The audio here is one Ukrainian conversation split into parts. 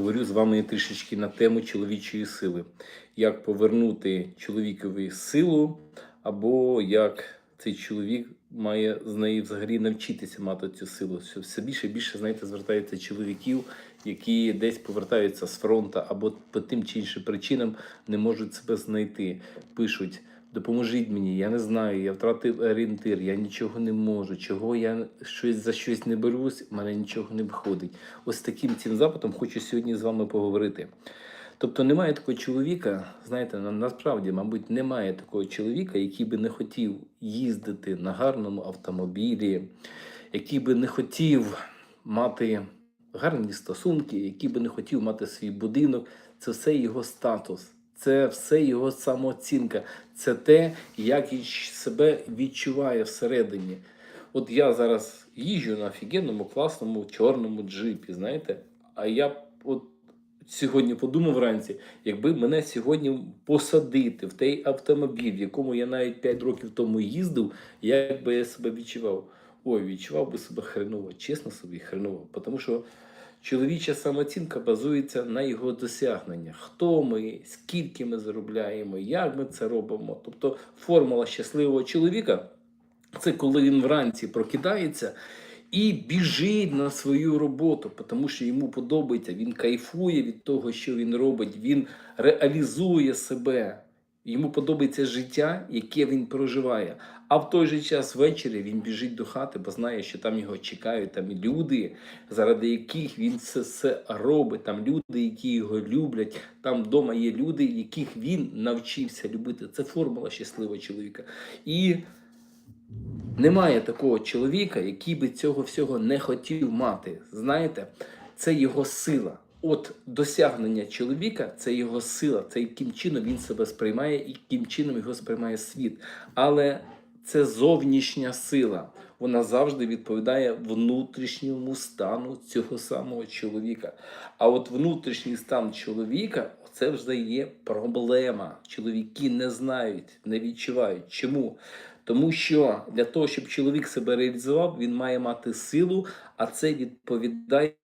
поговорю з вами трішечки на тему чоловічої сили. Як повернути чоловікові силу, або як цей чоловік має з неї взагалі навчитися мати цю силу. Що все більше і більше, знаєте, звертається чоловіків, які десь повертаються з фронту або по тим чи іншим причинам не можуть себе знайти. Пишуть. Допоможіть мені, я не знаю, я втратив орієнтир, я нічого не можу, чого я щось за щось не берусь, в мене нічого не виходить. Ось таким цим запитом хочу сьогодні з вами поговорити. Тобто немає такого чоловіка, знаєте, насправді, мабуть, немає такого чоловіка, який би не хотів їздити на гарному автомобілі, який би не хотів мати гарні стосунки, який би не хотів мати свій будинок. Це все його статус, це все його самооцінка, це те, як він себе відчуває всередині. От я зараз їжджу на офігенному, класному чорному джипі, знаєте, а я от сьогодні подумав вранці, якби мене сьогодні посадити в той автомобіль, в якому я навіть 5 років тому їздив, як би я себе відчував? Ой, відчував би себе хреново, чесно собі хреново. Тому що чоловіча самооцінка базується на його досягненнях. Хто ми, скільки ми заробляємо, як ми це робимо. Тобто формула щасливого чоловіка це коли він вранці прокидається і біжить на свою роботу, тому що йому подобається, він кайфує від того, що він робить, він реалізує себе. Йому подобається життя, яке він проживає. А в той же час ввечері він біжить до хати, бо знає, що там його чекають, там люди, заради яких він це все робить. Там люди, які його люблять. Там вдома є люди, яких він навчився любити. Це формула щасливого чоловіка. І немає такого чоловіка, який би цього всього не хотів мати. Знаєте, це його сила. От досягнення чоловіка це його сила, це яким чином він себе сприймає і яким чином його сприймає світ. Але це зовнішня сила. Вона завжди відповідає внутрішньому стану цього самого чоловіка. А от внутрішній стан чоловіка це вже є проблема. Чоловіки не знають, не відчувають. Чому? Тому що для того, щоб чоловік себе реалізував, він має мати силу, а це відповідає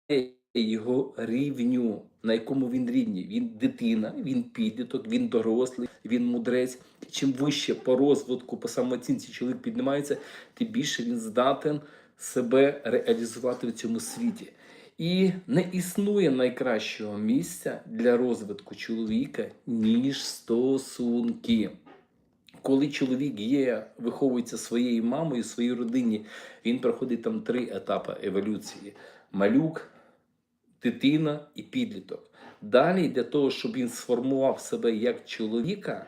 його рівню, на якому він рівні. Він дитина, він підліток, він дорослий, він мудрець. Чим вище по розвитку, по самооцінці чоловік піднімається, тим більше він здатен себе реалізувати в цьому світі. І не існує найкращого місця для розвитку чоловіка, ніж стосунки. Коли чоловік є, виховується своєю мамою, своїй родині, він проходить там три етапи еволюції: малюк, дитина і підліток. Далі, для того, щоб він сформував себе як чоловіка,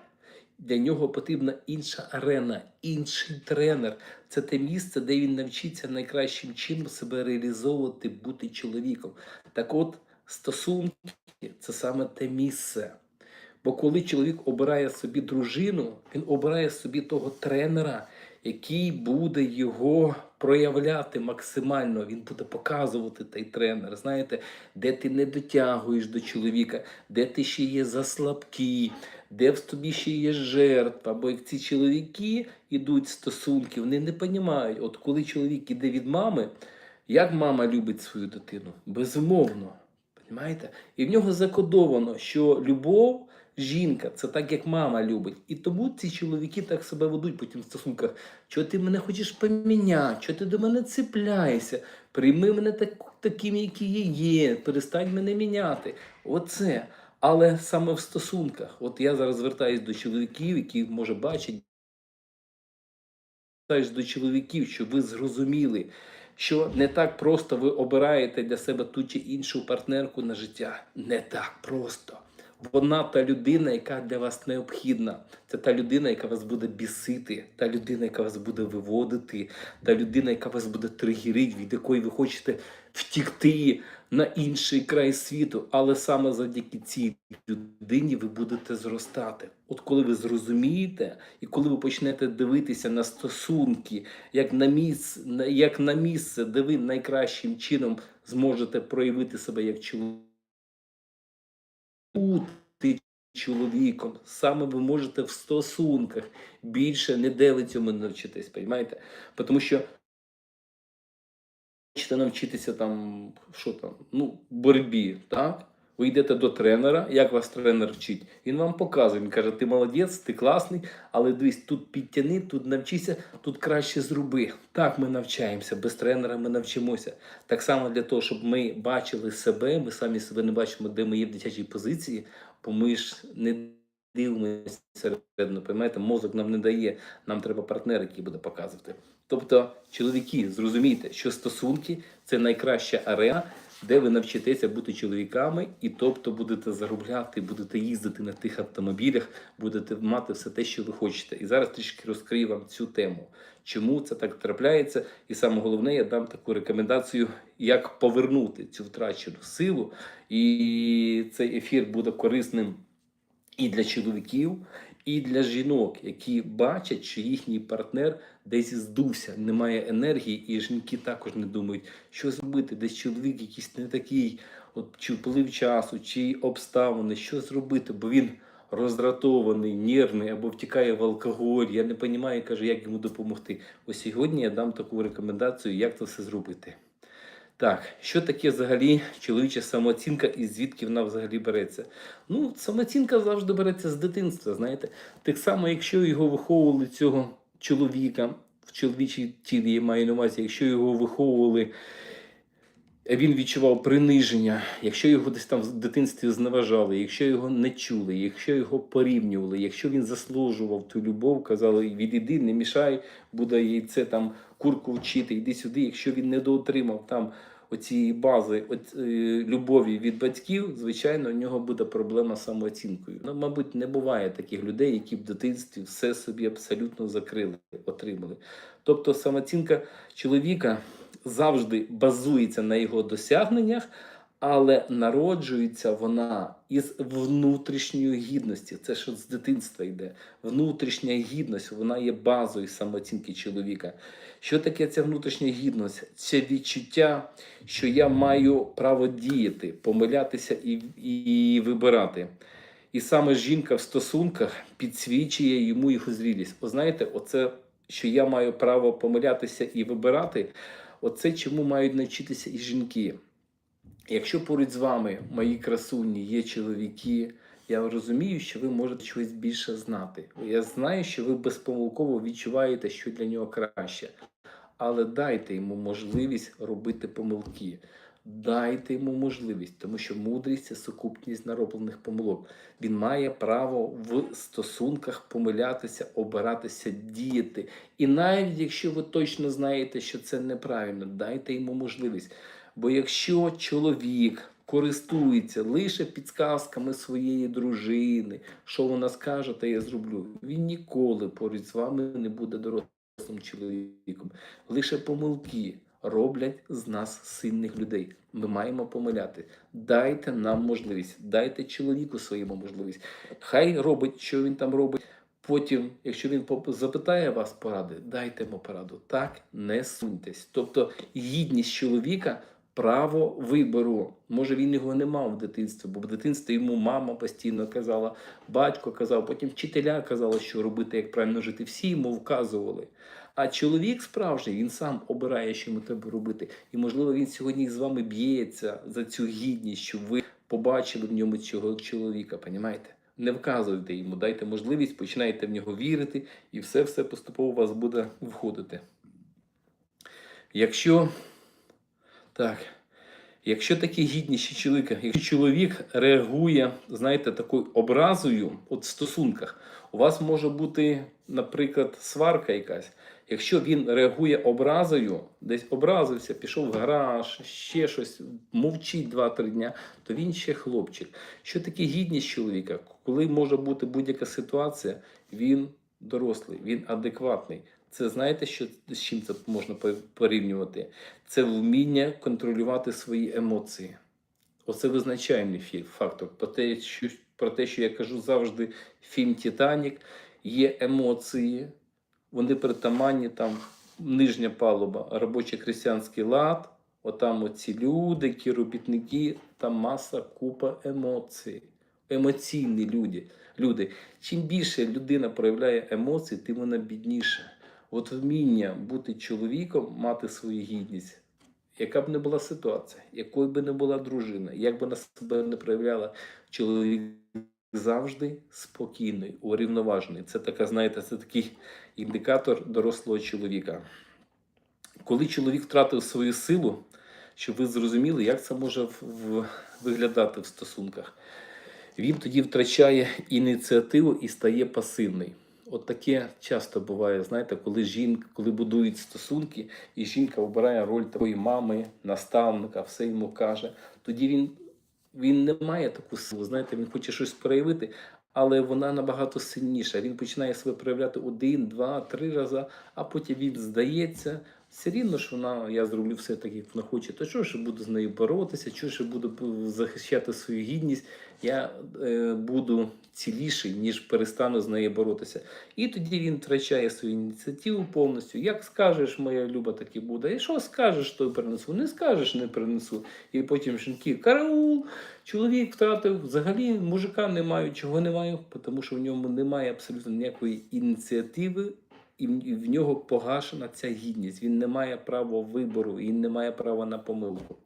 для нього потрібна інша арена, інший тренер. Це те місце, де він навчиться найкращим чином себе реалізовувати, бути чоловіком. Так от, стосунки це саме те місце. Бо коли чоловік обирає собі дружину, він обирає собі того тренера, який буде його проявляти максимально. Він буде показувати той тренер. Знаєте, де ти не дотягуєш до чоловіка, де ти ще є заслабкий, де в тобі ще є жертва. Бо як ці чоловіки йдуть стосунки, вони не розуміють, от коли чоловік іде від мами, як мама любить свою дитину? Безумовно. Понимаєте? І в нього закодовано, що любов жінка це так, як мама любить. І тому ці чоловіки так себе ведуть потім в стосунках. Чого ти мене хочеш поміняти? Чого ти до мене цепляєшся? Прийми мене так, таким, який я є, перестань мене міняти. Оце. Але саме в стосунках, от я зараз звертаюсь до чоловіків, які може бачать. Звертаюсь до чоловіків, щоб ви зрозуміли, що не так просто ви обираєте для себе ту чи іншу партнерку на життя. Не так просто. Вона та людина, яка для вас необхідна. Це та людина, яка вас буде бісити, та людина, яка вас буде виводити, та людина, яка вас буде тригерити, від якої ви хочете втікти на інший край світу. Але саме завдяки цій людині ви будете зростати. От коли ви зрозумієте, і коли ви почнете дивитися на стосунки, як на місце, як на місце, де ви найкращим чином зможете проявити себе як чоловік бути чоловіком. Саме ви можете в стосунках більше ніде ви цьому навчитись, розумієте? Тому що хочете навчитися там, що там, ну, боротьбі, так? Ви йдете до тренера, як вас тренер вчить? Він вам показує, він каже, ти молодець, ти класний, але дивись, тут підтяни, тут навчися, тут краще зроби. Так ми навчаємося, без тренера ми навчимося. Так само для того, щоб ми бачили себе, ми самі себе не бачимо, де ми є в дитячій позиції, бо ми ж не дивимося середину, поймаєте, мозок нам не дає, нам треба партнер, який буде показувати. Тобто, чоловіки, зрозумійте, що стосунки це найкраща арена, де ви навчитеся бути чоловіками, і тобто будете заробляти, будете їздити на тих автомобілях, будете мати все те, що ви хочете. І зараз трішки розкрию вам цю тему. Чому це так трапляється? І саме головне, я дам таку рекомендацію, як повернути цю втрачену силу. І цей ефір буде корисним і для чоловіків, і для жінок, які бачать, що їхній партнер десь здувся, немає енергії, і жінки також не думають, що зробити. Десь чоловік якийсь не такий, от чи вплив часу, чи обставини, що зробити, бо він роздратований, нервний або втікає в алкоголь. Я не розумію, каже, як йому допомогти. Ось сьогодні я дам таку рекомендацію, як це все зробити. Так, що таке взагалі чоловіча самооцінка і звідки вона взагалі береться? Ну, самооцінка завжди береться з дитинства, знаєте. Так само, якщо його виховували цього чоловіка в чоловічій тілі, я маю на увазі, якщо його виховували, він відчував приниження, якщо його десь там в дитинстві зневажали, якщо його не чули, якщо його порівнювали, якщо він заслужував ту любов, казали, відійди, не мішай, буде яйце там курку вчити, йди сюди. Якщо він не доотримав там оцієї бази от, е, любові від батьків, звичайно, у нього буде проблема з самооцінкою. Ну, мабуть, не буває таких людей, які в дитинстві все собі абсолютно закрили, отримали. Тобто самооцінка чоловіка завжди базується на його досягненнях, але народжується вона із внутрішньої гідності. Це що з дитинства йде. Внутрішня гідність вона є базою самооцінки чоловіка. Що таке ця внутрішня гідність? Це відчуття, що я маю право діяти, помилятися і, і вибирати. І саме жінка в стосунках підсвічує йому його зрілість. О, знаєте, оце, що я маю право помилятися і вибирати, оце чому мають навчитися і жінки. Якщо поруч з вами, мої красуні, є чоловіки, я розумію, що ви можете щось більше знати. Я знаю, що ви безпомилково відчуваєте, що для нього краще. Але дайте йому можливість робити помилки. Дайте йому можливість, тому що мудрість це сукупність нароблених помилок. Він має право в стосунках помилятися, обиратися, діяти. І навіть якщо ви точно знаєте, що це неправильно, дайте йому можливість. Бо якщо чоловік користується лише підсказками своєї дружини, що вона скаже, то я зроблю, він ніколи поруч з вами не буде дорослим чоловіком. Лише помилки роблять з нас сильних людей. Ми маємо помиляти. Дайте нам можливість, дайте чоловіку своєму можливість. Хай робить, що він там робить. Потім, якщо він запитає вас поради, дайте йому пораду. Так, не суньтесь. Тобто гідність чоловіка право вибору. Може, він його не мав в дитинстві, бо в дитинстві йому мама постійно казала, батько казав, потім вчителя казали, що робити, як правильно жити. Всі йому вказували. А чоловік справжній, він сам обирає, що йому треба робити. І, можливо, він сьогодні з вами б'ється за цю гідність, щоб ви побачили в ньому цього чоловіка. Понімаєте? Не вказуйте йому, дайте можливість, починайте в нього вірити, і все все поступово у вас буде входити. Якщо так, якщо такі гідніші чоловіка, якщо чоловік реагує, знаєте, такою образою от в стосунках, у вас може бути, наприклад, сварка якась. Якщо він реагує образою, десь образився, пішов в гараж, ще щось, мовчить 2-3 дня, то він ще хлопчик. Що таке гідність чоловіка? Коли може бути будь-яка ситуація, він дорослий, він адекватний. Це знаєте, що з чим це можна порівнювати? Це вміння контролювати свої емоції. Оце визначальний фактор. Про те, що, про те, що я кажу завжди, фільм Титанік є емоції, вони притаманні там нижня палуба, робочий крестьянський лад, отам оці люди, робітники, там маса, купа емоцій. Емоційні люди. люди. Чим більше людина проявляє емоції, тим вона бідніша. От вміння бути чоловіком, мати свою гідність. яка б не була ситуація, якою би не була дружина, як би вона себе не проявляла, чоловік завжди спокійний, урівноважений. Це така, знаєте, це такий індикатор дорослого чоловіка. Коли чоловік втратив свою силу, щоб ви зрозуміли, як це може в, в, виглядати в стосунках, він тоді втрачає ініціативу і стає пасивний. От таке часто буває, знаєте, коли жінка, коли будують стосунки, і жінка обирає роль такої мами, наставника, все йому каже, тоді він, він не має таку силу. Знаєте, він хоче щось проявити, але вона набагато сильніша. Він починає себе проявляти один, два, три рази, а потім він здається. Все рівно ж вона, я зроблю все так, як вона хоче. То чого ж буду з нею боротися, чого ж буду захищати свою гідність, я е, буду ціліший, ніж перестану з нею боротися. І тоді він втрачає свою ініціативу повністю. Як скажеш, моя люба, так і буде. І що скажеш, то принесу. Не скажеш, не принесу. І потім жінки, караул, чоловік втратив, взагалі мужика не маю, чого не маю, тому що в ньому немає абсолютно ніякої ініціативи. І в нього погашена ця гідність. Він не має права вибору, він не має права на помилку.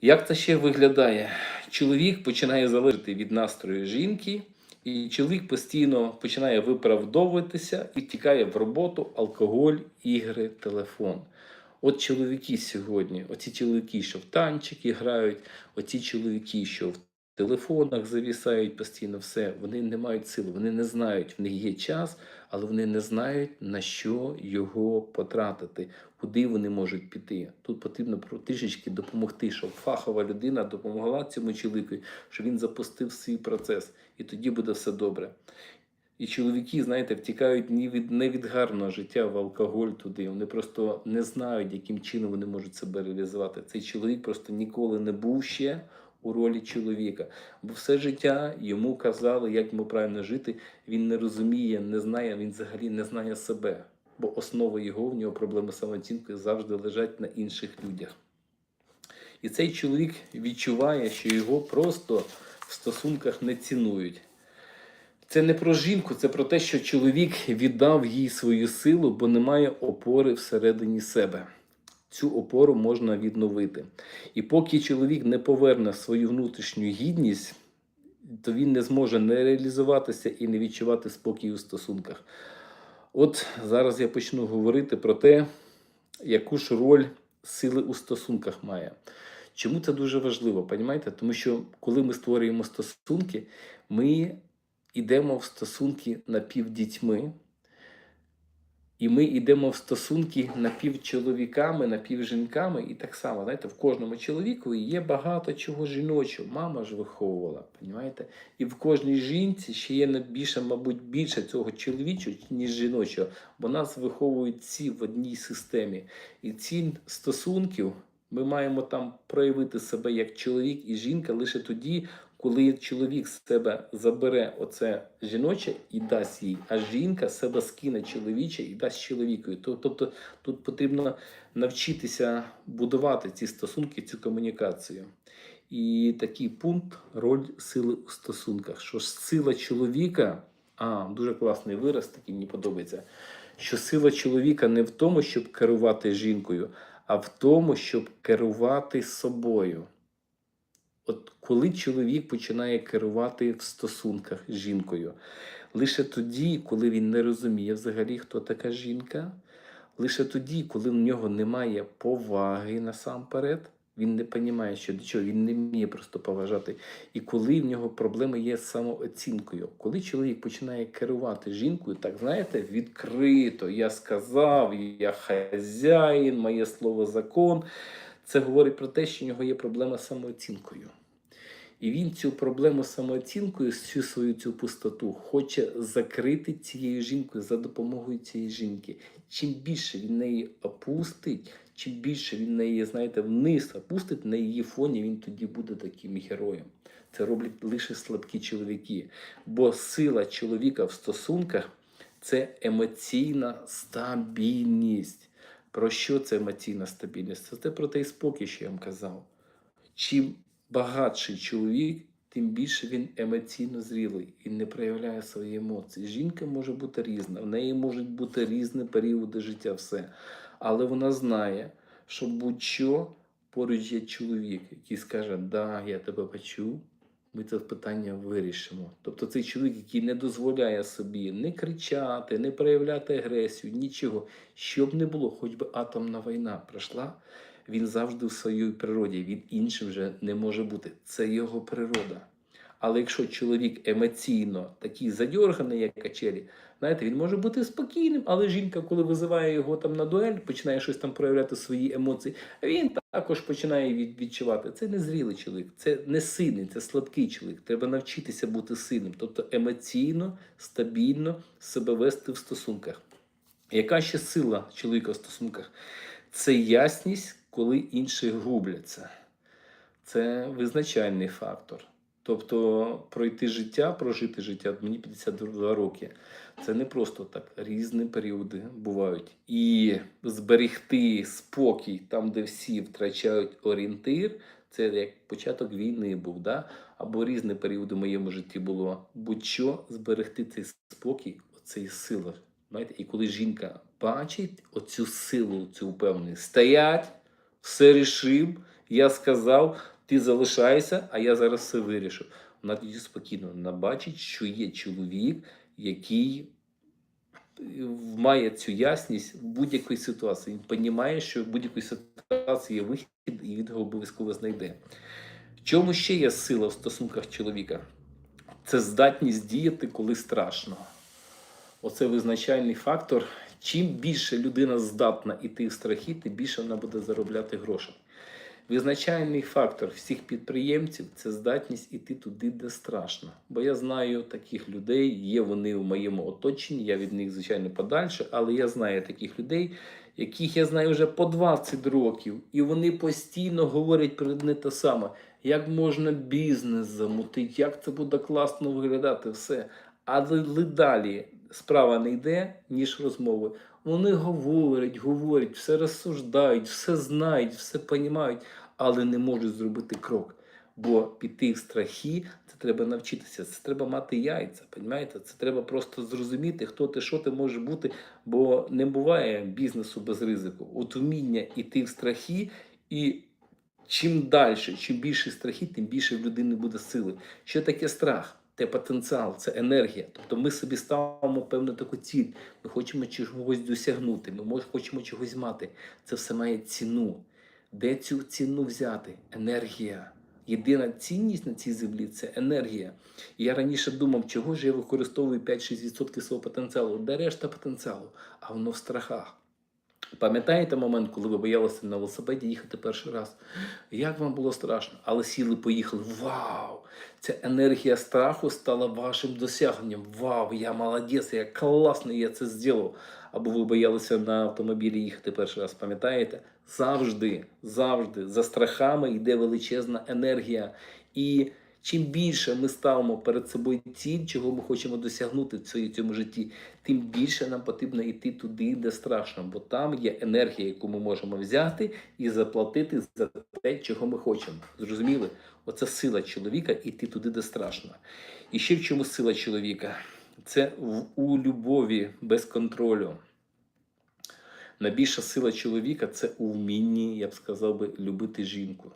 Як це ще виглядає? Чоловік починає залежати від настрою жінки, і чоловік постійно починає виправдовуватися і тікає в роботу, алкоголь, ігри, телефон. От чоловіки сьогодні, оці чоловіки, що в танчики грають, оці чоловіки, що в телефонах завісають постійно все, вони не мають сили, вони не знають, в них є час, але вони не знають, на що його потратити, куди вони можуть піти. Тут потрібно трішечки допомогти, щоб фахова людина допомогла цьому чоловіку, щоб він запустив свій процес, і тоді буде все добре. І чоловіки, знаєте, втікають не від, не від гарного життя в алкоголь туди. Вони просто не знають, яким чином вони можуть себе реалізувати. Цей чоловік просто ніколи не був ще у ролі чоловіка. Бо все життя йому казали, як йому правильно жити. Він не розуміє, не знає, він взагалі не знає себе. Бо основа його, в нього проблеми з самооцінкою завжди лежать на інших людях. І цей чоловік відчуває, що його просто в стосунках не цінують. Це не про жінку, це про те, що чоловік віддав їй свою силу, бо немає опори всередині себе. Цю опору можна відновити. І поки чоловік не поверне свою внутрішню гідність, то він не зможе не реалізуватися і не відчувати спокій у стосунках. От зараз я почну говорити про те, яку ж роль сили у стосунках має. Чому це дуже важливо? Понімаєте? Тому що коли ми створюємо стосунки, ми йдемо в стосунки напівдітьми, і ми йдемо в стосунки напівчоловіками, напівжінками, і так само, знаєте, в кожному чоловіку є багато чого жіночого. Мама ж виховувала, понімаєте? І в кожній жінці ще є більше, мабуть, більше цього чоловічого, ніж жіночого, бо нас виховують всі в одній системі. І ці стосунків ми маємо там проявити себе як чоловік і жінка лише тоді, коли чоловік з себе забере оце жіноче і дасть їй, а жінка себе скине чоловіче і дасть чоловікові. Тобто тут потрібно навчитися будувати ці стосунки, цю комунікацію. І такий пункт роль сили у стосунках. Що ж сила чоловіка, а дуже класний вираз, такий мені подобається. Що сила чоловіка не в тому, щоб керувати жінкою, а в тому, щоб керувати собою. От коли чоловік починає керувати в стосунках з жінкою, лише тоді, коли він не розуміє взагалі, хто така жінка, лише тоді, коли в нього немає поваги насамперед, він не розуміє, що до чого, він не вміє просто поважати. І коли в нього проблеми є з самооцінкою, коли чоловік починає керувати жінкою, так знаєте, відкрито, я сказав, я хазяїн, моє слово закон. Це говорить про те, що в нього є проблема з самооцінкою. І він цю проблему самооцінкою, всю свою цю пустоту, хоче закрити цією жінкою за допомогою цієї жінки. Чим більше він неї опустить, чим більше він неї, знаєте, вниз опустить на її фоні, він тоді буде таким героєм. Це роблять лише слабкі чоловіки. Бо сила чоловіка в стосунках це емоційна стабільність. Про що це емоційна стабільність? Це про той спокій, що я вам казав. Чим багатший чоловік, тим більше він емоційно зрілий і не проявляє свої емоції. Жінка може бути різна, в неї можуть бути різні періоди життя, все. Але вона знає, що будь-що поруч є чоловік, який скаже, да, я тебе почув, ми це питання вирішимо. Тобто цей чоловік, який не дозволяє собі не кричати, не проявляти агресію, нічого, щоб не було, хоч би атомна війна пройшла, він завжди в своїй природі, він іншим вже не може бути. Це його природа. Але якщо чоловік емоційно такий задьорганий, як качелі, знаєте, він може бути спокійним, але жінка, коли визиває його там на дуель, починає щось там проявляти свої емоції, він також починає відчувати. Це незрілий чоловік, це не сильний, це слабкий чоловік. Треба навчитися бути сильним, тобто емоційно, стабільно себе вести в стосунках. Яка ще сила чоловіка в стосунках? Це ясність, коли інші губляться. Це визначальний фактор. Тобто пройти життя, прожити життя, мені 52 роки. Це не просто так. Різні періоди бувають. І зберегти спокій там, де всі втрачають орієнтир, це як початок війни був, да? або різні періоди в моєму житті було. Будь-що зберегти цей спокій, оцей сила. Знаєте? І коли жінка бачить оцю силу, цю впевненість, стоять, все рішив, я сказав, ти залишайся, а я зараз все вирішу. Вона тоді спокійно вона бачить, що є чоловік, який е, має цю ясність в будь-якій ситуації. Він розуміє, що в будь-якій ситуації є вихід, і він його обов'язково знайде. В чому ще є сила в стосунках чоловіка? Це здатність діяти, коли страшно. Оце визначальний фактор. Чим більше людина здатна йти в страхи, тим більше вона буде заробляти гроші. Визначальний фактор всіх підприємців це здатність іти туди, де страшно. Бо я знаю таких людей, є вони в моєму оточенні, я від них, звичайно, подальше, але я знаю таких людей, яких я знаю вже по 20 років, і вони постійно говорять про одне те саме, як можна бізнес замутити, як це буде класно виглядати, все. Але далі справа не йде, ніж розмови. Вони говорять, говорять, все розсуждають, все знають, все розуміють, але не можуть зробити крок. Бо піти в страхи це треба навчитися. Це треба мати яйця. Понімаєте? Це треба просто зрозуміти, хто ти, що ти може бути, бо не буває бізнесу без ризику. От вміння йти в страхи і. Чим далі, чим більше страхи, тим більше в людини буде сили. Що таке страх? Це потенціал, це енергія. Тобто ми собі ставимо певну таку ціль. Ми хочемо чогось досягнути, ми хочемо чогось мати. Це все має ціну. Де цю ціну взяти? Енергія. Єдина цінність на цій землі це енергія. І я раніше думав, чого ж я використовую 5-6% свого потенціалу. Де решта потенціалу? А воно в страхах. Пам'ятаєте момент, коли ви боялися на велосипеді їхати перший раз? Як вам було страшно? Але сіли, поїхали. Вау! Ця енергія страху стала вашим досягненням. Вау, я молодець, я класний, я це зробив. Або ви боялися на автомобілі їхати перший раз, пам'ятаєте? Завжди, завжди за страхами йде величезна енергія. І чим більше ми ставимо перед собою ціль, чого ми хочемо досягнути в цьому житті, тим більше нам потрібно йти туди, де страшно, бо там є енергія, яку ми можемо взяти і заплатити за те, чого ми хочемо. Зрозуміли? Оце сила чоловіка іти туди, де страшно. І ще в чому сила чоловіка? Це в, у любові без контролю. Найбільша сила чоловіка це у вмінні, я б сказав би, любити жінку.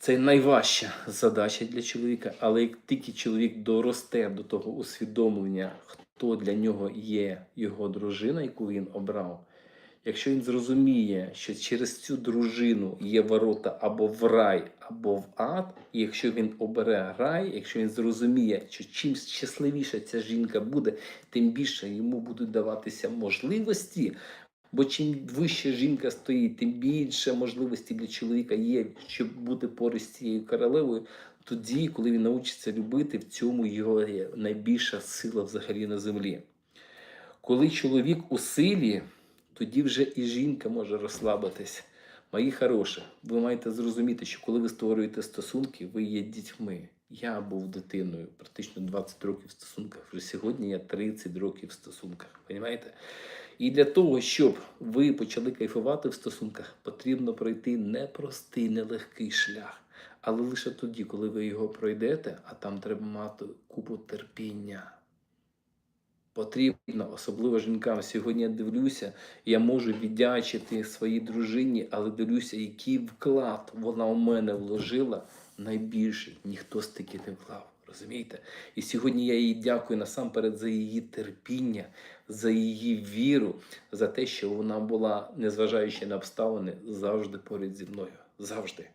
Це найважча задача для чоловіка, але як тільки чоловік доросте до того усвідомлення, хто для нього є його дружина, яку він обрав, якщо він зрозуміє, що через цю дружину є ворота або в рай, або в ад, і якщо він обере рай, якщо він зрозуміє, що чим щасливіша ця жінка буде, тим більше йому будуть даватися можливості. Бо чим вище жінка стоїть, тим більше можливості для чоловіка є, щоб бути поруч з цією королевою. Тоді, коли він навчиться любити, в цьому його є найбільша сила взагалі на землі. Коли чоловік у силі, тоді вже і жінка може розслабитись. Мої хороші, ви маєте зрозуміти, що коли ви створюєте стосунки, ви є дітьми. Я був дитиною практично 20 років в стосунках. Вже сьогодні я 30 років в стосунках. Понімаєте? І для того, щоб ви почали кайфувати в стосунках, потрібно пройти непростий, нелегкий шлях. Але лише тоді, коли ви його пройдете, а там треба мати купу терпіння. Потрібно, особливо жінкам. Сьогодні я дивлюся, я можу віддячити своїй дружині, але дивлюся, який вклад вона у мене вложила найбільший. Ніхто стільки не вклав. Розумієте? І сьогодні я їй дякую насамперед за її терпіння, за її віру, за те, що вона була, незважаючи на обставини, завжди поряд зі мною. Завжди.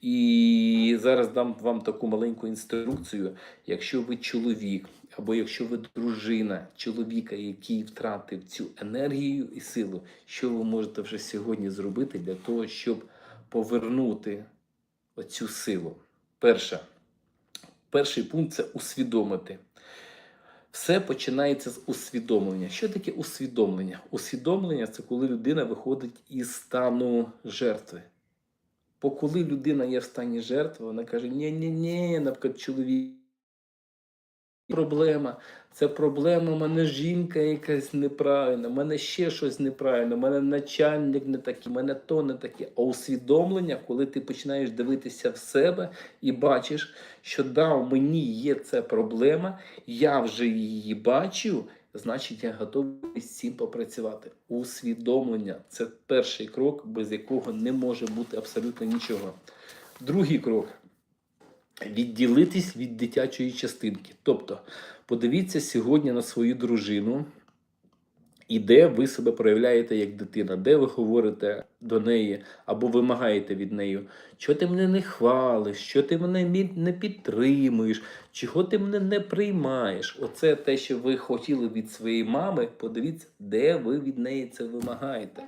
І зараз дам вам таку маленьку інструкцію. Якщо ви чоловік, або якщо ви дружина чоловіка, який втратив цю енергію і силу, що ви можете вже сьогодні зробити для того, щоб повернути оцю силу? Перше, перший пункт це усвідомити. Все починається з усвідомлення. Що таке усвідомлення? Усвідомлення це коли людина виходить із стану жертви. Бо коли людина є в стані жертви, вона каже: ні ні ні наприклад, чоловік. Проблема. Це проблема, у мене жінка якась неправильна, у мене ще щось неправильно, у мене начальник не такий, у мене то не таке. А усвідомлення, коли ти починаєш дивитися в себе і бачиш, що да, у мені є ця проблема, я вже її бачу, значить я готовий з цим попрацювати. Усвідомлення це перший крок, без якого не може бути абсолютно нічого. Другий крок відділитись від дитячої частинки. Тобто, подивіться сьогодні на свою дружину, і де ви себе проявляєте як дитина, де ви говорите до неї або вимагаєте від неї, що ти мене не хвалиш, що ти мене не підтримуєш, чого ти мене не приймаєш. Оце те, що ви хотіли від своєї мами. Подивіться, де ви від неї це вимагаєте.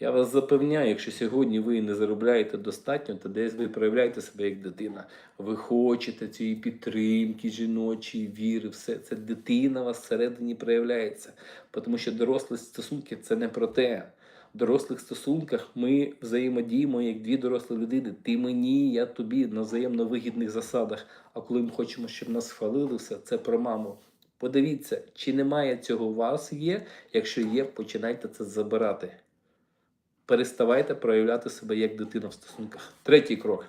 Я вас запевняю, якщо сьогодні ви не заробляєте достатньо, то десь ви проявляєте себе як дитина. Ви хочете цієї підтримки, жіночої віри, все це дитина вас всередині проявляється. Тому що дорослі стосунки це не про те. В дорослих стосунках ми взаємодіємо як дві дорослі людини. Ти мені, я тобі на взаємно вигідних засадах. А коли ми хочемо, щоб нас хвалили, це про маму. Подивіться, чи немає цього у вас є. Якщо є, починайте це забирати переставайте проявляти себе як дитина в стосунках. Третій крок.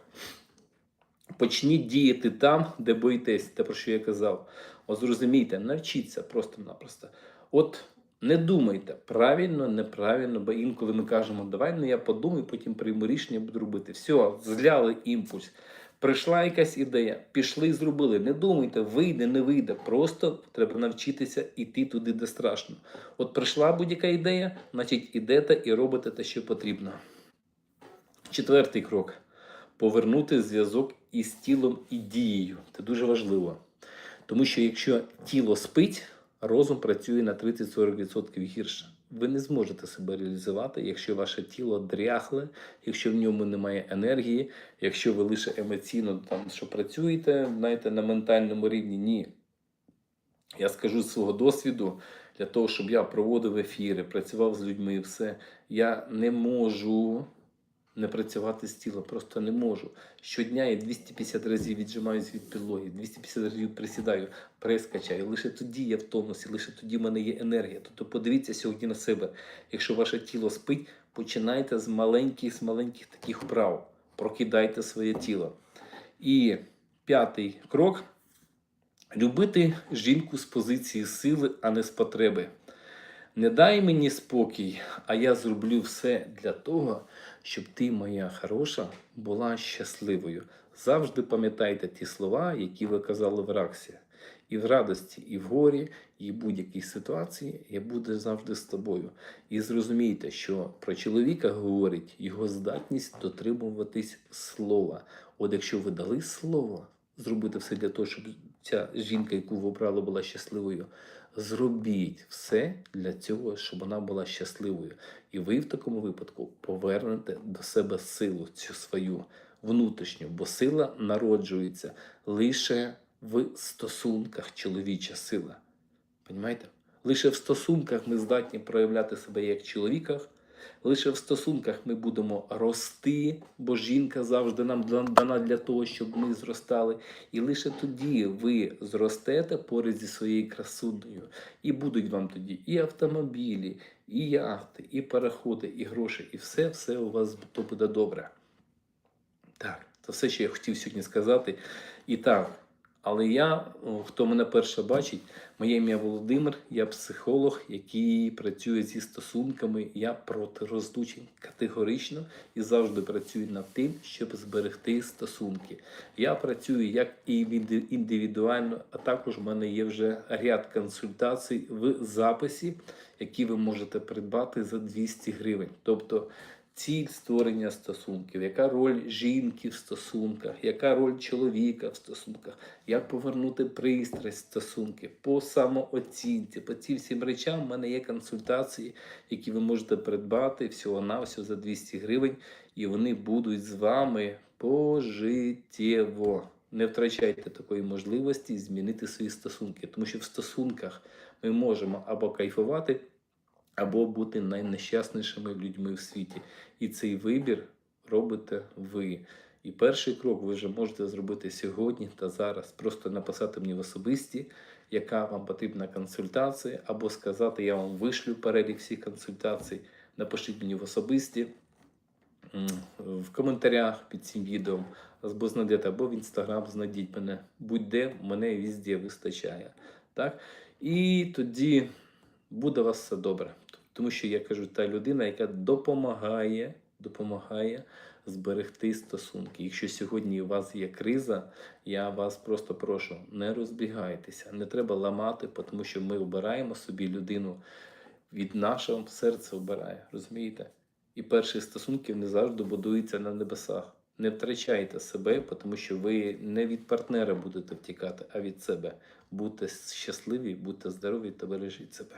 Почніть діяти там, де боїтесь, те, про що я казав. От зрозумійте, навчіться просто-напросто. От не думайте правильно, неправильно, бо інколи ми кажемо, давай ну я подумаю, потім прийму рішення, буду робити. Все, зляли імпульс. Прийшла якась ідея, пішли і зробили. Не думайте, вийде, не вийде. Просто треба навчитися йти туди, де страшно. От прийшла будь-яка ідея, значить ідете і робите те, що потрібно. Четвертий крок повернути зв'язок із тілом і дією. Це дуже важливо. Тому що якщо тіло спить, розум працює на 30-40% гірше. Ви не зможете себе реалізувати, якщо ваше тіло дряхле, якщо в ньому немає енергії, якщо ви лише емоційно там що працюєте, знаєте, на ментальному рівні. Ні. Я скажу з свого досвіду, для того, щоб я проводив ефіри, працював з людьми все, я не можу не працювати з тілом, просто не можу. Щодня я 250 разів віджимаюсь від підлоги, 250 разів присідаю, прес качаю. Лише тоді я в тонусі, лише тоді в мене є енергія. Тобто подивіться сьогодні на себе. Якщо ваше тіло спить, починайте з маленьких, з маленьких таких вправ. Прокидайте своє тіло. І п'ятий крок любити жінку з позиції сили, а не з потреби. Не дай мені спокій, а я зроблю все для того, щоб ти, моя хороша, була щасливою. Завжди пам'ятайте ті слова, які ви казали в Раксі. І в радості, і в горі, і в будь-якій ситуації я буду завжди з тобою. І зрозумійте, що про чоловіка говорить його здатність дотримуватись слова. От якщо ви дали слово, зробити все для того, щоб ця жінка, яку ви обрали, була щасливою. Зробіть все для цього, щоб вона була щасливою. І ви в такому випадку повернете до себе силу цю свою внутрішню, бо сила народжується лише в стосунках чоловіча сила. Понімаєте? Лише в стосунках ми здатні проявляти себе як чоловіках, лише в стосунках ми будемо рости, бо жінка завжди нам дана для того, щоб ми зростали. І лише тоді ви зростете поряд зі своєю красунею. І будуть вам тоді і автомобілі, і яхти, і переходи, і гроші, і все, все у вас то буде добре. Так, це все, що я хотів сьогодні сказати. І так, Але я, хто мене перше бачить, моє ім'я Володимир, я психолог, який працює зі стосунками. Я проти розлучень категорично і завжди працюю над тим, щоб зберегти стосунки. Я працюю як і інди- індивідуально, а також в мене є вже ряд консультацій в записі, які ви можете придбати за 200 гривень. Тобто ціль створення стосунків, яка роль жінки в стосунках, яка роль чоловіка в стосунках, як повернути пристрасть стосунки, по самооцінці, по цим всім речам в мене є консультації, які ви можете придбати всього-навсього за 200 гривень, і вони будуть з вами пожиттєво. Не втрачайте такої можливості змінити свої стосунки, тому що в стосунках ми можемо або кайфувати, або бути найнещаснішими людьми в світі. І цей вибір робите ви. І перший крок ви вже можете зробити сьогодні та зараз. Просто написати мені в особисті, яка вам потрібна консультація, або сказати, я вам вишлю перелік всіх консультацій. Напишіть мені в особисті в коментарях під цим відео, або знайдете, або в інстаграм знайдіть мене. Будь-де, мене везде вистачає. Так? І тоді буде у вас все добре. Тому що я кажу, та людина, яка допомагає, допомагає зберегти стосунки. Якщо сьогодні у вас є криза, я вас просто прошу, не розбігайтеся, не треба ламати, тому що ми обираємо собі людину від нашого серця обирає, розумієте? І перші стосунки не завжди будуються на небесах. Не втрачайте себе, тому що ви не від партнера будете втікати, а від себе. Будьте щасливі, будьте здорові та бережіть себе.